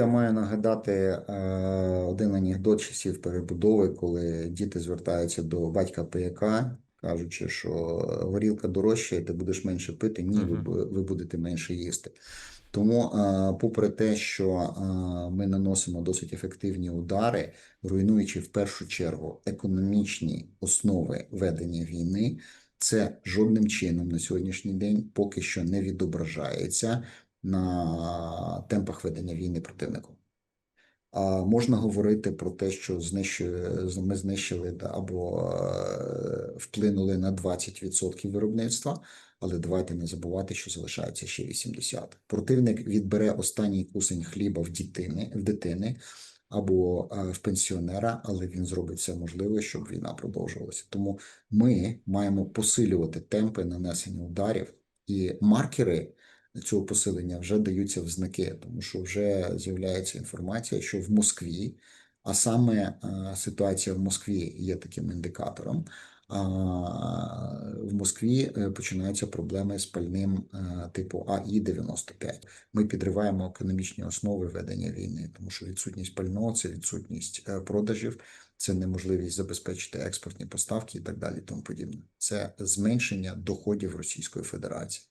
Я маю нагадати е, один анекдот часів перебудови, коли діти звертаються до батька пияка, кажучи, що горілка дорожча, ти будеш менше пити. Ні, ви, ви будете менше їсти. Тому, е, попри те, що е, ми наносимо досить ефективні удари, руйнуючи в першу чергу економічні основи ведення війни, це жодним чином на сьогоднішній день поки що не відображається на темпах ведення війни противником. А можна говорити про те, що знищує, ми знищили або е, вплинули на 20% виробництва, але давайте не забувати, що залишається ще 80%. Противник відбере останній кусень хліба в дитини, в дитини або е, в пенсіонера, але він зробить все можливе, щоб війна продовжувалася. Тому ми маємо посилювати темпи нанесення ударів і маркери цього посилення вже даються в знаки, тому що вже з'являється інформація, що в Москві, а саме е, ситуація в Москві є таким індикатором. а, В Москві е, починаються проблеми з пальним е, типу АІ-95. Ми підриваємо економічні основи ведення війни, тому що відсутність пального це відсутність продажів, це неможливість забезпечити експортні поставки і так далі. Тому подібне. Це зменшення доходів Російської Федерації.